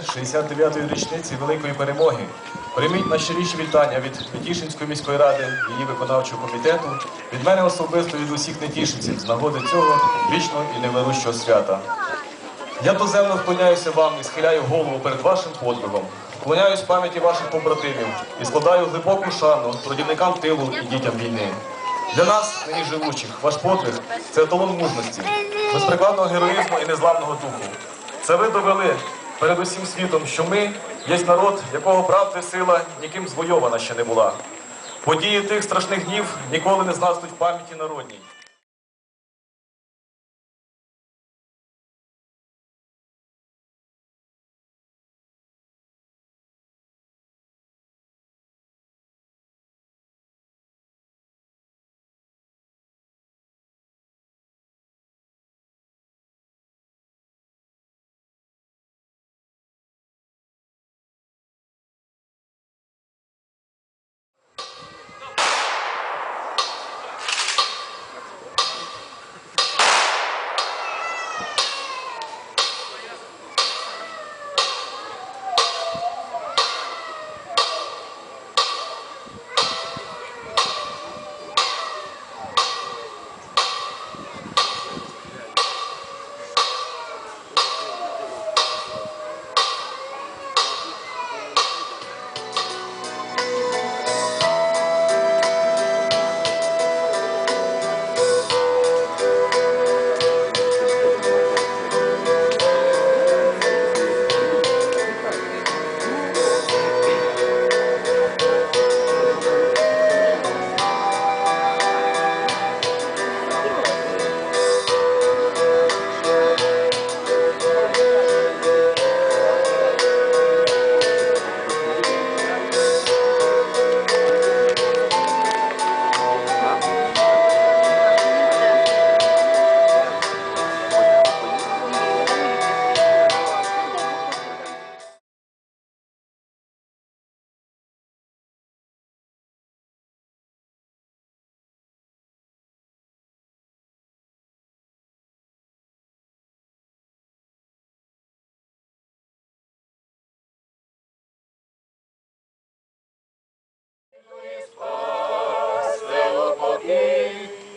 69-ї річниці Великої перемоги прийміть найщиріші вітання від Нетішинської міської ради, її виконавчого комітету, від мене особисто від усіх нетішинців з нагоди цього вічного і невирущого свята. Я доземно вклоняюся вам і схиляю голову перед вашим подвигом, вклоняюсь пам'яті ваших побратимів і складаю глибоку шану трудівникам тилу і дітям війни. Для нас, нині живучих, ваш подвиг це еталон мужності, безприкладного героїзму і незламного духу. Це ви довели перед усім світом, що ми є народ, якого правди сила ніким звойована ще не була. Події тих страшних днів ніколи не згаснуть в пам'яті народній.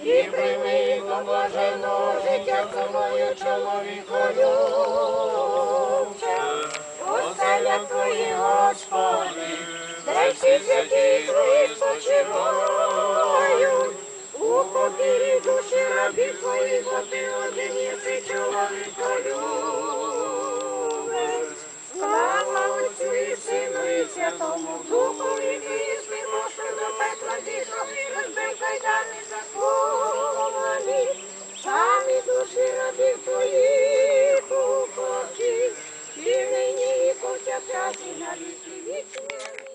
І прийми поможено життя ціною чоловікою. Оселя твої, Господи, де всі святі твої спочивають. У покірі душі рабів твоїх, бо ти один єси чоловікою. Слава Отцю і Сину і Святому Духові, і на віки вічні.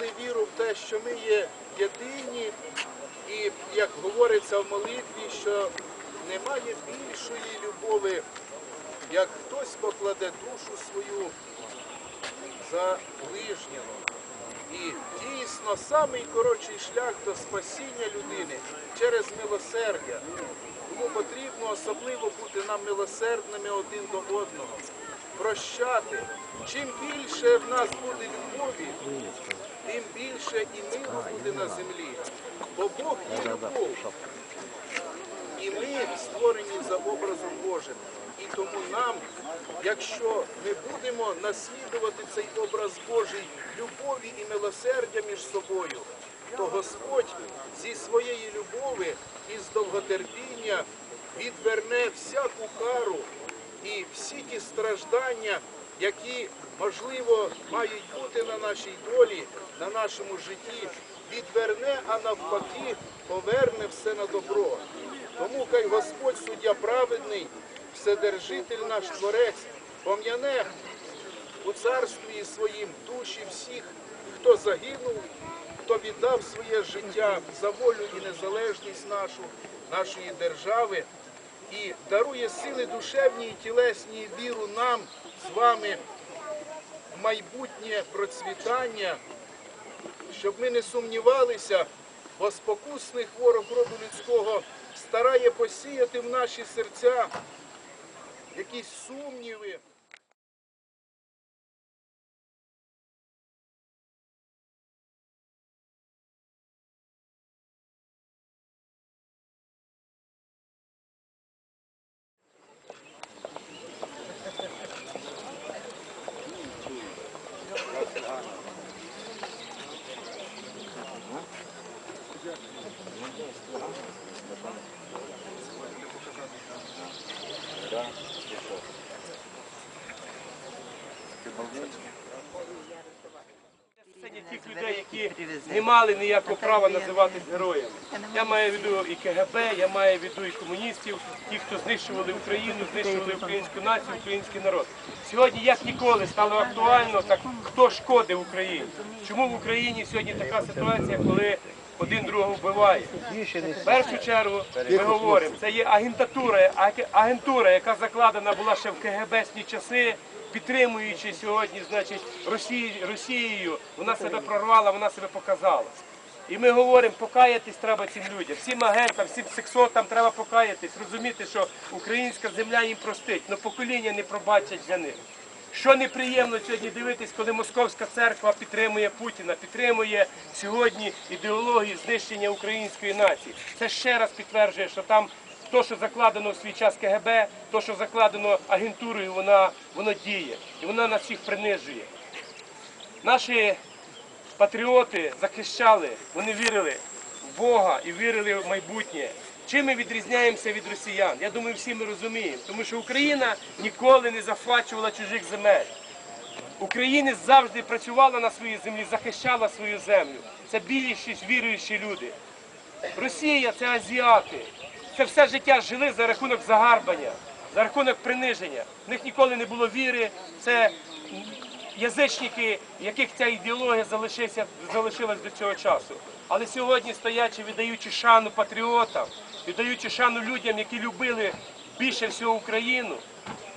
Мали віру в те, що ми є єдині, і як говориться в молитві, що немає більшої любові, як хтось покладе душу свою за ближнього. І дійсно самий коротший шлях до спасіння людини через милосердя. Тому потрібно особливо бути нам милосердними один до одного, прощати. Чим більше в нас буде любові, тим більше і миру буде на землі. Бо Бог є любов. І ми створені за образом Божим. І тому нам, якщо ми будемо наслідувати цей образ Божий любові і милосердя між собою, то Господь зі своєї любові і з довготерпіння відверне всяку кару і всі ті страждання, які, можливо, мають бути на нашій долі, на нашому житті, відверне, а навпаки, поверне все на добро. Тому хай Господь, суддя праведний, вседержитель наш Творець, пом'яне у царстві своїм душі всіх, хто загинув, хто віддав своє життя за волю і незалежність нашу, нашої держави, і дарує сили душевні і тілесні віру нам з вами майбутнє процвітання, щоб ми не сумнівалися, бо спокусний хвороб роду людського старає посіяти в наші серця якісь сумніви. Тих людей, які не мали ніякого права називатись героями. Я маю в виду і КГБ, я маю в виду і комуністів, ті, хто знищували Україну, знищували українську націю, український народ. Сьогодні, як ніколи, стало актуально, так хто шкодив Україні? Чому в Україні сьогодні така ситуація, коли один другого вбиває? В першу чергу ми говоримо, це є агентатура, агентура, яка закладена була ще в КГБсні часи, підтримуючи сьогодні, значить, Росії, Росією, вона себе прорвала, вона себе показала. І ми говоримо, покаятись треба цим людям, всім агентам, всім сексотам треба покаятись, розуміти, що українська земля їм простить, але покоління не пробачать для них. Що неприємно сьогодні дивитись, коли Московська церква підтримує Путіна, підтримує сьогодні ідеологію знищення української нації. Це ще раз підтверджує, що там то, що закладено в свій час КГБ, то, що закладено агентурою, вона, воно діє. І вона нас всіх принижує. Наші патріоти захищали, вони вірили в Бога і вірили в майбутнє. Чим ми відрізняємося від росіян? Я думаю, всі ми розуміємо, тому що Україна ніколи не захвачувала чужих земель. Українець завжди працювала на своїй землі, захищала свою землю. Це більшість віруючі люди. Росія це азіати. Це все життя жили за рахунок загарбання, за рахунок приниження. В них ніколи не було віри. Це язичники, яких ця ідеологія залишилась до цього часу. Але сьогодні, стоячи, віддаючи шану патріотам, віддаючи шану людям, які любили більше всього Україну,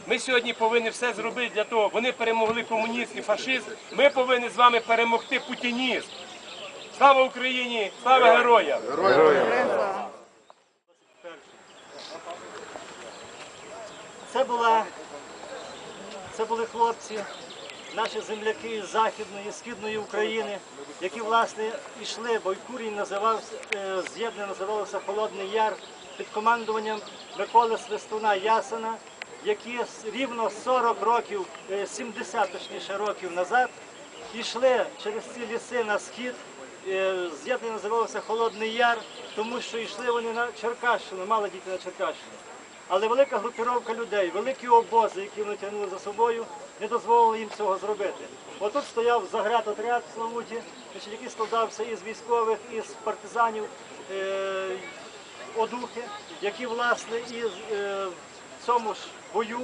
ми сьогодні повинні все зробити для того. Вони перемогли комунізм і фашизм. Ми повинні з вами перемогти путінізм. Слава Україні! Слава героям! Це була це були хлопці, наші земляки з Західної, Східної України, які власне йшли, бо курінь називався, е, з'єднання називалося Холодний Яр під командуванням Миколи Свистуна Ясена, які рівно 40 років, е, 70 точніше років назад йшли через ці ліси на схід. Е, З'єднання називалося Холодний Яр, тому що йшли вони на Черкащину, мали діти на Черкащину. Але велика групіровка людей, великі обози, які вони тягнули за собою, не дозволили їм цього зробити. Отут стояв заградотряд в Славуті, який складався із військових, із партизанів е, одухи, які власне із е, в цьому ж бою,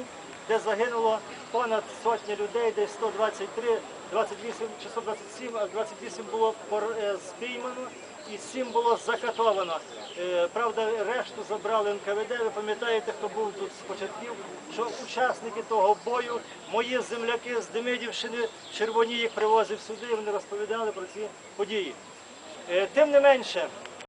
де загинуло понад сотня людей, десь 123, 28 чи 127, а 28 було е, спіймано і всім було закатовано. Е, Правда, решту забрали НКВД. Ви пам'ятаєте, хто був тут з початків, що учасники того бою, мої земляки з Демидівщини, Червоні їх привозив сюди, вони розповідали про ці події. Е, Тим не менше,